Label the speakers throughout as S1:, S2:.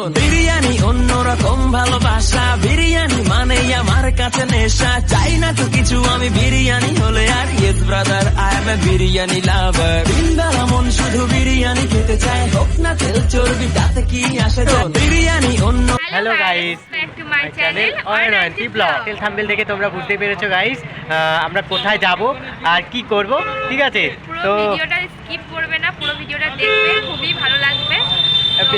S1: বিরিয়ানি অন্যরকম ভালোবাসা। বিরিয়ানি মানে আমার কাছে নেশা। চাই না তো কিছু আমি বিরিয়ানি হলে আর yes brother I am a biryani lover বিন্দারা মন শুধু বিরিয়ানি খেতে চায়। হোক না তেল চর্বি তাতে কি আসে যায়? বিরিয়ানি অন্য
S2: হ্যালো গাইস চ্যানেল ব্লগ তেল থাম্বেল দেখে তোমরা বুঝতে পেরেছ গাইস আমরা কোথায় যাব আর কি করব ঠিক আছে? তো
S3: ভিডিওটা স্কিপ করবে না পুরো ভিডিওটা দেখবে খুবই ভালো লাগবে।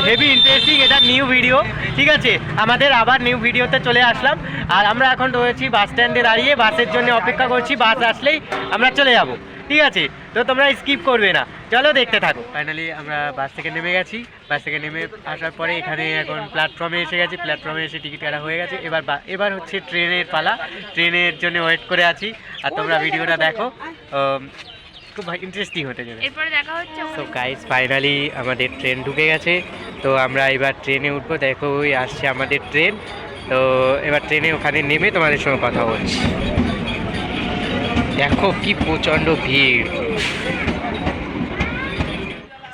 S2: হেভি ইন্টারেস্টিং এটা নিউ ভিডিও ঠিক আছে? আমাদের আবার নিউ ভিডিওতে চলে আসলাম। আর আমরা এখন রয়েছি বাস স্ট্যান্ডে দাঁড়িয়ে বাসের জন্য অপেক্ষা করছি বাস আসলেই আমরা চলে যাব, ঠিক আছে? তো তোমরা স্কিপ করবে না। চলো দেখতে থাকো। ফাইনালি আমরা বাস থেকে নেমে গেছি। বাস থেকে নেমে আসার পরে এখানে এখন প্ল্যাটফর্মে এসে গেছি। প্ল্যাটফর্মে এসে টিকিট কাটা হয়ে গেছে। এবার এবার হচ্ছে ট্রেনের পালা। ট্রেনের জন্য ওয়েট করে আছি। আর তোমরা ভিডিওটা দেখো। খুব ইন্টারেস্টিং হতে যাবে
S3: এরপরে দেখা হচ্ছে
S2: সো গাইস ফাইনালি আমাদের ট্রেন ঢুকে গেছে। তো আমরা এবার ট্রেনে উঠবো। দেখো ওই আসছে আমাদের ট্রেন তো এবার ট্রেনে ওখানে নেমে তোমাদের সঙ্গে কথা বলছি। দেখো কি প্রচণ্ড ভিড়।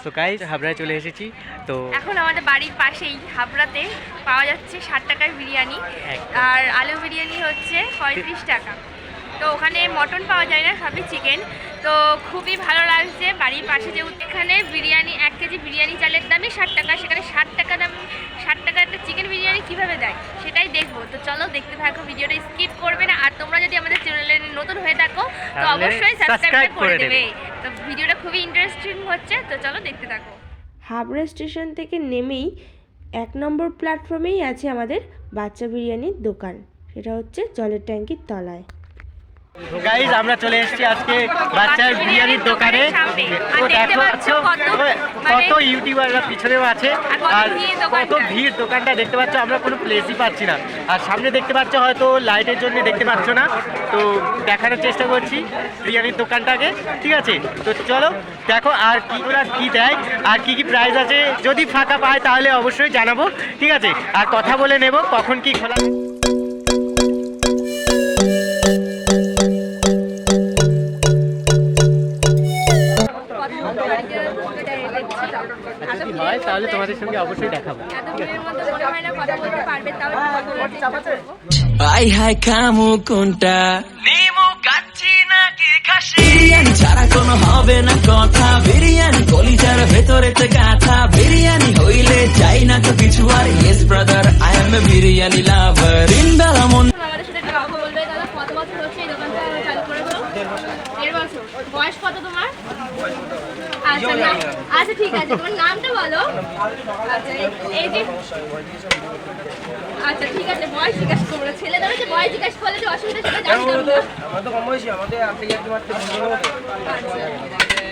S2: সো গাইস হাবড়ায় চলে এসেছি। তো
S3: এখন আমাদের বাড়ির পাশেই হাবড়াতে পাওয়া যাচ্ছে ষাট টাকার বিরিয়ানি। আর আলু বিরিয়ানি হচ্ছে পঁয়ত্রিশ টাকা। তো ওখানে মটন পাওয়া যায় না সবই চিকেন তো খুবই ভালো লাগছে বাড়ির পাশে যেহেতু এখানে বিরিয়ানি এক কেজি বিরিয়ানি চালের দামই ষাট টাকা সেখানে ষাট টাকা দাম ষাট টাকা একটা চিকেন বিরিয়ানি কীভাবে দেয়? সেটাই দেখব। তো চলো দেখতে থাকো ভিডিওটা স্কিপ করবে না। আর তোমরা যদি আমাদের চ্যানেলে নতুন হয়ে থাকো তো অবশ্যই সাবস্ক্রাইব
S2: করে। দেবে।
S3: তো ভিডিওটা খুবই ইন্টারেস্টিং হচ্ছে তো চলো দেখতে থাকো।
S4: হাবড়া স্টেশন থেকে নেমেই এক নম্বর প্ল্যাটফর্মেই আছে আমাদের বাচ্চা বিরিয়ানির দোকান। সেটা হচ্ছে জলের ট্যাঙ্কির তলায়।
S2: গাইজ আমরা চলে এসেছি আজকে বাচ্চার বিরিয়ানির দোকানে। দেখো
S3: কত
S2: ওই,
S3: মানে-
S2: ইউটিউবাররা পিছনেও আছে।
S3: আর কত। ভিড়
S2: দোকানটা? দেখতে পাচ্ছ আমরা কোনো প্লেসই পাচ্ছি না। আর সামনে দেখতে পাচ্ছ হয়তো লাইটের জন্য দেখতে পাচ্ছ না। তো দেখানোর চেষ্টা করছি বিরিয়ানির দোকানটাকে ঠিক আছে? তো চলো দেখো আর কি ওরা কি দেয় আর কি কি প্রাইস আছে। যদি ফাঁকা পায় তাহলে অবশ্যই জানাব ঠিক আছে? আর কথা বলে নেব কখন কি খোলা। কথা সঙ্গে অবশ্যই দেখাবো।
S1: আই হাই খামু কোনটা? নিমু কাচ্ছি নাকি খাসি? বিরিয়ানি ছাড়া কোনো হবে না কথা। বিরিয়ানি কলিজার ভেতরেতে গাথা। বিরিয়ানি হইলে চাই না তো কিছু। আর yes brother I am a biryani lover ইন্দারা মন
S3: আমাদের সাথে একটু কথা বলবে দাদা কত বছর হচ্ছে এই দোকানটা চালু করেছ দেড় বছর বয়স কত তোমার আচ্ছা না- আচ্ছা ঠিক আছে। তোমার নামটা বলো। আচ্ছা আচ্ছা ঠিক আছে বয়স জিজ্ঞাসা করব যে বয়স জিজ্ঞাসা করলে যে অসুবিধা, সেটা জানতাম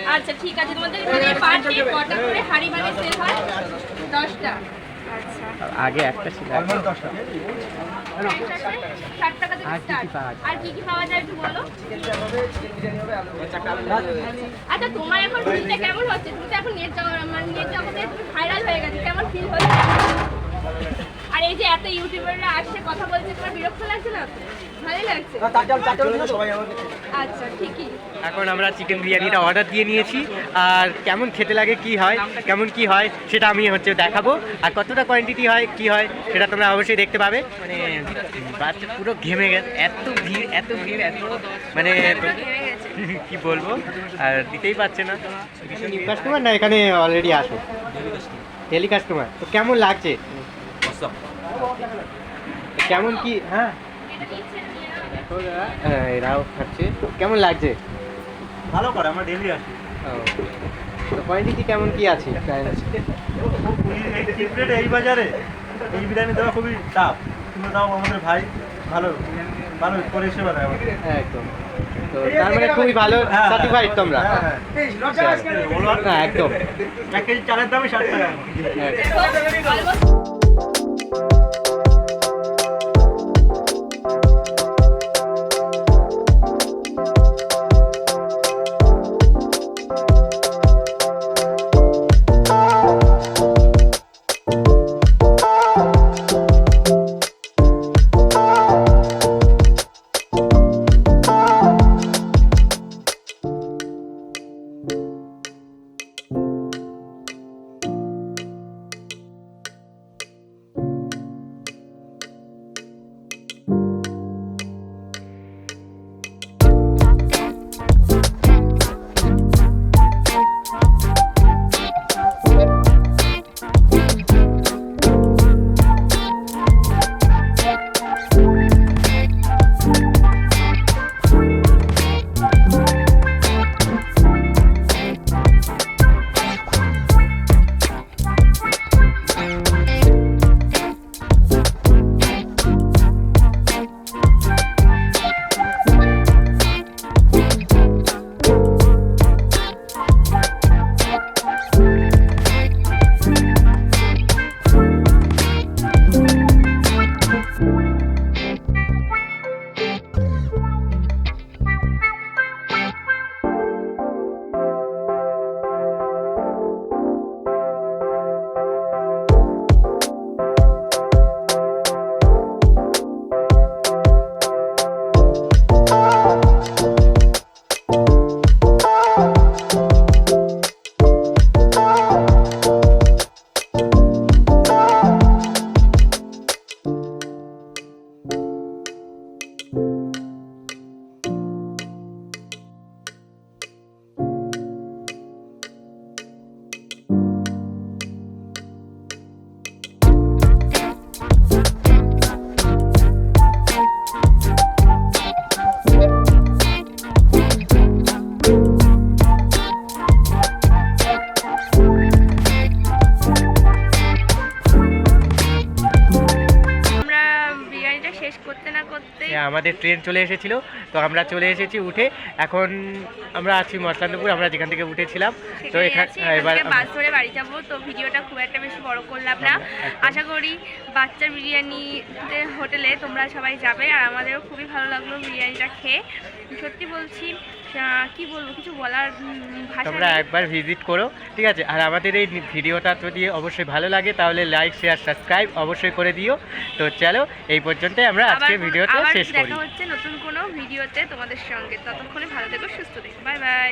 S3: আচ্ছা। ঠিক আছে, তোমাদের এখানে পার কটা করে হাড়ি মানে হয়? দশটা।
S2: আগে একটা ছিল
S3: ষাট টাকা
S2: আর কি কি পাওয়া যায়?
S3: আর কি কি পাওয়া যায় একটু বলো? আচ্ছা তোমার এখন ফিলটা কেমন হচ্ছে? তুমি তো এখন নেট মানে নেট জগতে ভাইরাল হয়ে গেছে কেমন ফিল হচ্ছে? আর এই যে এত ইউটিউবাররা আসছে কথা বলছে তোমার বিরক্ত লাগছে না? আচ্ছা ঠিকই।
S2: এখন আমরা চিকেন বিরিয়ানিটা অর্ডার দিয়ে নিয়েছি। আর কেমন খেতে লাগে কি হয় কেমন কি হয় সেটা আমি হচ্ছে দেখাবো। আর কতটা কোয়ান্টিটি হয় কি হয় সেটা তোমরা অবশ্যই দেখতে পাবে। মানে বাচ্চা পুরো ঘেমে গেছে এত ভিড় এত ভিড় এত মানে কি বলব? আর দিতেই পারছে না। কাস্টমার না এখানে অলরেডি আসো। ডেলি কাস্টমার তো কেমন লাগছে? কেমন কি হ্যাঁ? হ্যাঁ, এরাও খাচ্ছে। কেমন লাগছে?
S5: ভালো করে আমরা ডেলি আসি।
S2: তো কোয়ান্টিটি কেমন কি আছে?
S5: এই বাজারে এই বিরিয়ানি দেওয়া খুবই টাফ কিন্তু তাও আমাদের ভাই ভালো ভালো পরিষেবা দেয় আমাদের।
S2: একদম। তো তার মানে খুবই ভালো
S5: হ্যাঁ,
S2: সার্টিফাইড তোমরা।
S5: হ্যাঁ, হ্যাঁ।
S2: হ্যাঁ একদম।
S5: এক কেজি চালের দামই ষাট টাকা।
S2: আমাদের ট্রেন চলে এসেছিল। তো আমরা চলে এসেছি উঠে। এখন আমরা আছি মসলান্দপুর আমরা যেখান থেকে উঠেছিলাম। তো এখানে হ্যাঁ, এবার
S3: বাস ধরে বাড়ি যাব। তো ভিডিওটা খুব একটা বেশি বড় করলাম না। আশা করি বাচ্চার বিরিয়ানিতে হোটেলে তোমরা সবাই যাবে। আর আমাদেরও খুবই ভালো লাগল বিরিয়ানিটা খেয়ে। সত্যি বলছি কি বলব কিছু বলার
S2: তোমরা একবার ভিজিট করো ঠিক আছে? আর আমাদের এই ভিডিওটা যদি অবশ্যই ভালো লাগে তাহলে লাইক শেয়ার সাবস্ক্রাইব অবশ্যই করে দিও। তো চলো এই পর্যন্তই আমরা আজকে ভিডিওটা শেষ করি।
S3: দেখা হচ্ছে নতুন কোনো ভিডিওতে তোমাদের সঙ্গে। ততক্ষণে ভালো থেকো সুস্থ থেকো। Bye bye